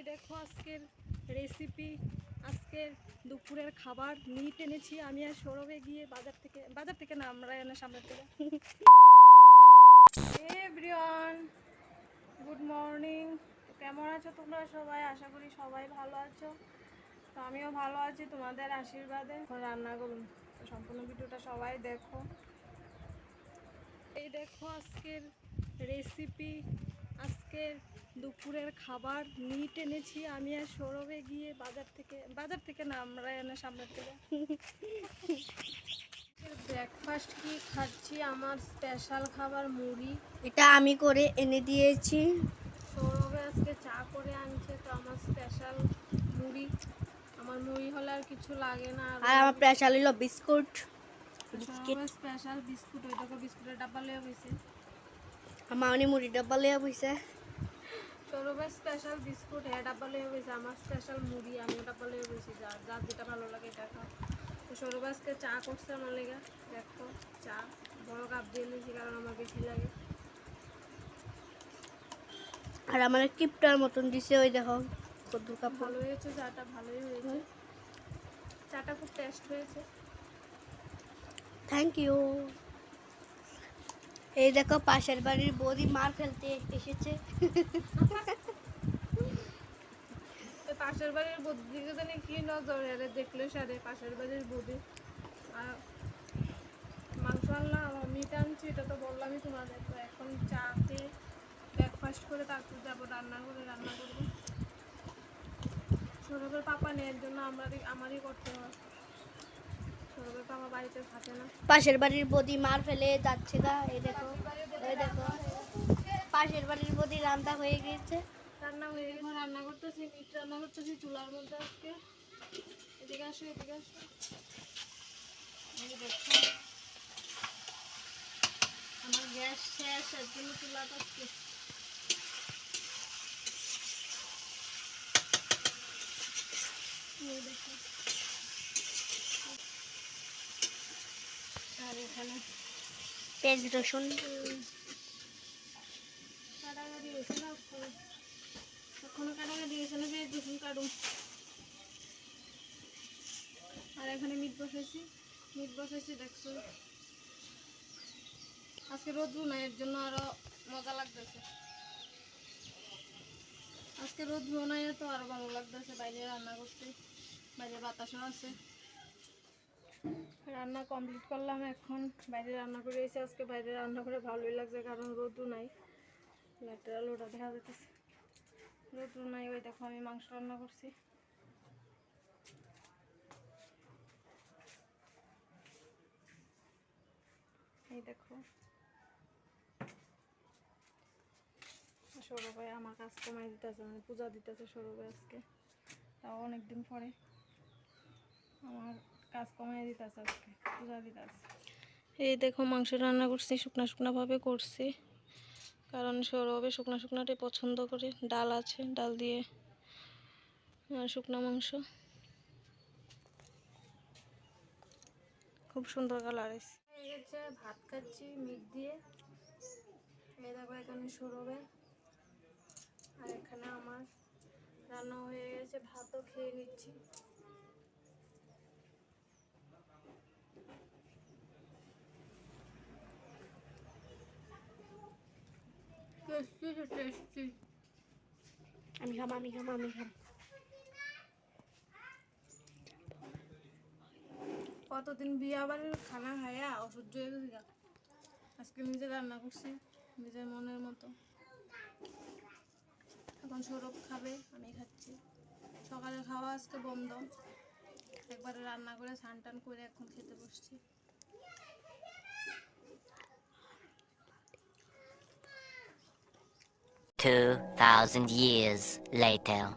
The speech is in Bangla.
এই দেখো আজকের রেসিপি আজকের দুপুরের খাবার মিট এনেছি আমি আর সৌরভে গিয়ে বাজার থেকে বাজার থেকে না, আমরা এনে সামনের থেকে এভরিওয়ান গুড মর্নিং কেমন আছো তোমরা সবাই? আশা করি সবাই ভালো আছো। তো আমিও ভালো আছি, তোমাদের আশীর্বাদে। এখন রান্না করুন সম্পূর্ণ ভিডিওটা সবাই দেখো। এই দেখো আজকের রেসিপি আজকের দুপুরের খাবার মিট এনেছি। আমি আর সৌরভে গিয়ে বাজার থেকে বাজার থেকে না আমরা এনে সামনের থেকে ব্রেকফাস্ট কি খাচ্ছি? আমার স্পেশাল খাবার মুড়ি। এটা আমি করে এনে দিয়েছি। সৌরভে আজকে চা করে আনছে তো আমার স্পেশাল মুড়ি। আমার মুড়ি হলে আর কিছু লাগে না। আর আমার স্পেশাল হলো বিস্কুট। স্পেশাল বিস্কুট ওই দেখো বিস্কুটের ডাব্বা লিয়ে হয়েছে আমার মুড়ি ডাব্বা লিয়ে বইছে সৌরভের স্পেশাল বিস্কুট হ্যাঁ ডাব্বা লিয়ে হয়েছে আমার স্পেশাল মুড়ি আমি ডাব্বা লিয়ে যার যার যেটা ভালো লাগে এটা খাও। তো সৌরভ আজকে চা করছে আমার লেগে। দেখো চা। বড় কাপ দিয়ে নিয়েছি কারণ আমার বেশি লাগে। আর আমার কিপটার মতন দিছে ওই দেখো কত কাপ ভালো হয়েছে চাটা ভালোই হয়েছে চাটা খুব টেস্ট হয়েছে। থ্যাংক ইউ এই দেখো পাশের বাড়ির বৌদি মার ফেলতে এসেছে। পাশের বাড়ির বৌদির দিকে জানি কি নজর এরে, দেখলে সারে পাশের বাড়ির বৌদি। আর মাংস আনলাম মিট আনছি, এটা তো বললামই তোমাদের। তো এখন চা খেয়ে ব্রেকফাস্ট করে তারপর যাব রান্না করে, রান্না করব। সৌরভের পাপা নেই, এর জন্য আমারই আমারই করতে হয় সৌরভের পাপা বাড়িতে থাকে না পাশের বাড়ির বদি মার ফেলে যাচ্ছে গা এই দেখো এই দেখো। পাশের বাড়ির বদি রান্না হয়ে গিয়েছে। রান্না হয়ে গেছে রান্না করতেছি মিট রান্না করতেছি চুলার মধ্যে আজকে। এদিকে আসো এদিকে আসো। আমার গ্যাস শেষ এর জন্য চুলাটা আজকে এই দেখো আর এখানে। পেঁয়াজ রসুন। কাটাকাটি হয়েছে না এখনও কাটাকাটি হয়েছে না পেঁয়াজ রসুন কাটুন। আর এখানে মিট বসাইছি। মিট বসাইছি দেখছ। আজকে রোদ্রু নাই এর জন্য আরও মজা লাগতেছে। আজকে রোদ্রু নাই তো আরও ভালো লাগতেছে বাইরে রান্না করতে। বাইরে বাতাসও আছে। রান্না কমপ্লিট করলাম এখন। বাইরে রান্না করে এসে আজকে বাইরে রান্না করে ভালোই লাগছে, কারণ রোদ্রু নাই। লাইটের আলোটা দেখা যেতেছে রোদ্রু নাই, ওই দেখো আমি মাংস রান্না করছি। এই দেখো। সৌরভে আমার কাজ কমাই দিতেছে মানে পূজা দিতেছে সৌরভে আজকে। তাও অনেকদিন পরে। আমার কাজ কমাই দিতেছে আজকে পূজা দিতেছে। এই দেখো মাংস রান্না করছি শুকনা শুকনা ভাবে করছি। কারণ সৌরভে শুকনা শুকনাটাই পছন্দ করে। ডাল আছে ডাল দিয়ে শুকনা মাংস। খুব সুন্দর কালার এসেছে। ভাত খাচ্ছি মিট দিয়ে। এই দেখো এখানে সৌরভে। আর এখানে আমার রান্না হয়ে গেছে ভাতও খেয়ে নিচ্ছি। টেস্টি টেস্টি আমি খাম আমি খাম আমি খাম কতদিন বিয়া বাড়ির খানা খাইয়া অসহ্য হয়ে গেছে। আজকে নিজে রান্না করছি, নিজের মনের মতো। এখন সৌরভ খাবে, আমি খাচ্ছি। সকালে খাওয়া আজকে বন্ধ। একবারে রান্না করে স্নান টান করে এখন খেতে বসছি। 2,000 years later.